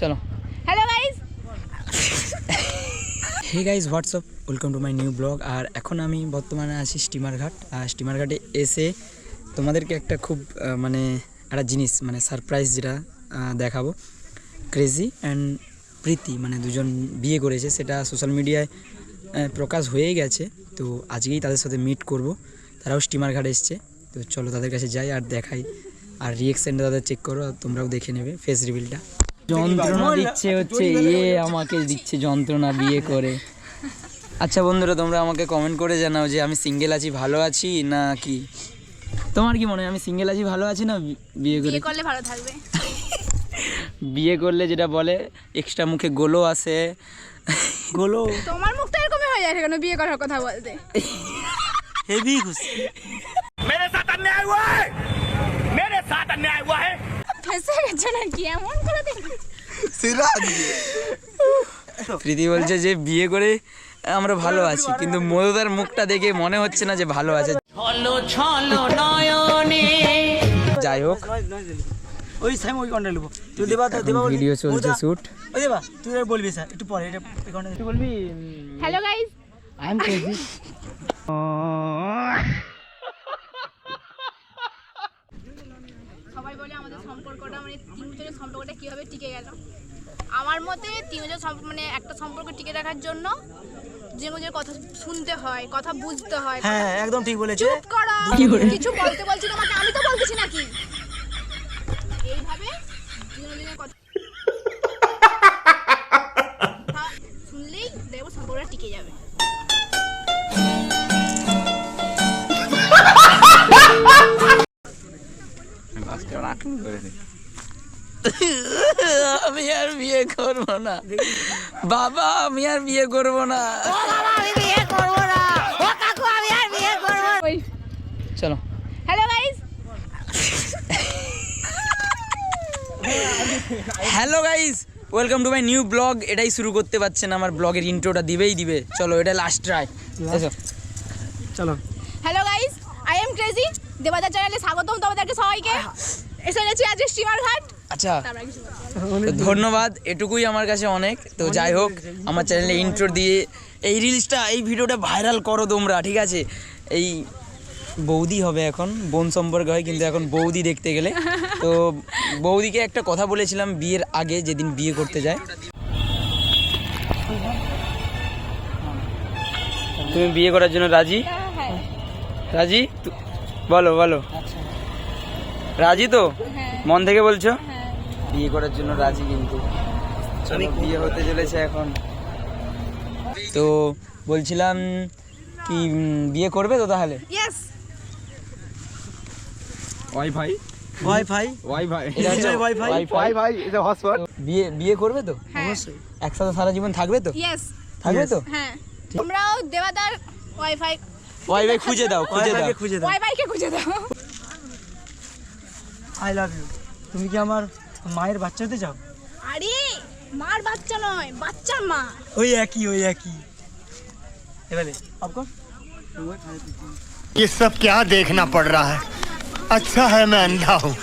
চলো। Hello guys hey guys what's up welcome to my new blog আর এখন আমি বর্তমানে আছি স্টিমার ঘাট আর স্টিমার ঘাটে এসে তোমাদেরকে একটা খুব মানে একটা জিনিস মানে সারপ্রাইজ যেটা দেখাবো। ক্রেজি অ্যান্ড প্রীতি মানে দুজন বিয়ে করেছে সেটা সোশ্যাল মিডিয়ায় প্রকাশ হয়েই গেছে। তো আজকেই তাদের সাথে মিট করব। তারাও স্টিমার ঘাট এসছে। তো চলো তাদের কাছে যাই আর দেখাই। আর রিয়েকশনটা তাদের চেক করো আর তোমরাও দেখে নেবে ফেস রিভিলটা যন্ত্রণা দিচ্ছে হচ্ছে এ আমাকে দিচ্ছে যন্ত্রণা বিয়ে করে। আচ্ছা বন্ধুরা তোমরা আমাকে কমেন্ট করে জানাও যে আমি সিঙ্গেল আছি ভালো আছি না কি? তোমার কি মনে হয় আমি সিঙ্গেল আছি ভালো আছি না বিয়ে করে? করলে ভালো থাকবে। বিয়ে করলে যেটা বলে এক্সট্রা মুখে গোলো আসে। গোলো তোমার মুখ তো এরকমই হয়ে যায় কেন? বিয়ে করার কথা বলতে। হেভি খুশি মেরে সাথে অন্যায় ফেসে গেছে নাকি? এমন করে প্রীতি বলছে যে বিয়ে করে আমরা ভালো আছি কিন্তু মধুদার মুখটা দেখে মনে হচ্ছে না যে ভালো আছে। যাই হোক। ওই সেম ওই কন্টেন্ট নেব তুই দেবা তো দেবা ভিডিও চলছে শুট ওই দেবা তুই বলবি স্যার একটু পরে এটা এই কন্টেন্ট বলবি hello guys I am crazy সম্পর্কটা মানে তিন বছরের সম্পর্কটা কীভাবে টিকে গেল? আমার মতে তিন বছর মানে একটা সম্পর্ক টিকে রাখার জন্য যে নিজের কথা শুনতে হয় কথা বুঝতে হয় হ্যাঁ একদম ঠিক বলেছে। চুপ করা কিছু বলতে বলছি তোমাকে আমি তো বলতেছি নাকি? এইভাবে দুজনের কথা আমি আর বিয়ে করব না। বাবা আমি আর বিয়ে করব না। চলো। Hello guys hello guys welcome to my new blog এটাই শুরু করতে পারছেন আমার ব্লগের ইন্ট্রোটা দিবেই দিবে। চলো এটা লাস্ট ট্রাই এসো। চলো। Hello guys I am crazy Debadar চ্যানেলে স্বাগতম তোমাদেরকে সবাইকে। এসে গেছি আজ স্টিমার ঘাট আচ্ছা ধন্যবাদ এটুকুই আমার কাছে অনেক। তো যাই হোক আমার চ্যানেলে ইন্ট্রো দিয়ে এই রিলসটা এই ভিডিওটা ভাইরাল করো তোমরা ঠিক আছে? এই বৌদি হবে এখন বোন সম্পর্কে হয় কিন্তু এখন বৌদি দেখতে গেলে। তো বৌদিকে একটা কথা বলেছিলাম বিয়ের আগে যেদিন বিয়ে করতে যায়। তুমি বিয়ে করার জন্য রাজি? হ্যাঁ রাজি? তু- বলো বলো। রাজি তো? মন থেকে বলছো? বিয়ে করার জন্য রাজি কিন্তু। চলো বিয়ে হতে চলেছে এখন। তো বলছিলাম কি বিয়ে করবে তো তাহলে? ওয়াইফাই ওয়াইফাই ওয়াইফাই এটা হচ্ছে Wi-Fi? Wi-Fi। ওয়াইফাই এটা হটস্পট বিয়ে বিয়ে করবে তো? হ্যাঁ। একসাথে সারা জীবন থাকবে তো? ইয়েস থাকবে তো? হ্যাঁ। তোমরাও দেবাদার ওয়াইফাই ওয়াইফাই খুঁজে দাও খুঁজে দাও। খুঁজে দাও। ওয়াইফাইকে খুঁজে দাও। আই লাভ ইউ তুমি কি আমার মায়ের বাচ্চা হতে চাও আরে মার বাচ্চা নয় বাচ্চার মা ওই একই ওই একই এবারে আপকন ये सब क्या देखना पड़ रहा है अच्छा है मैं अंधा हूँ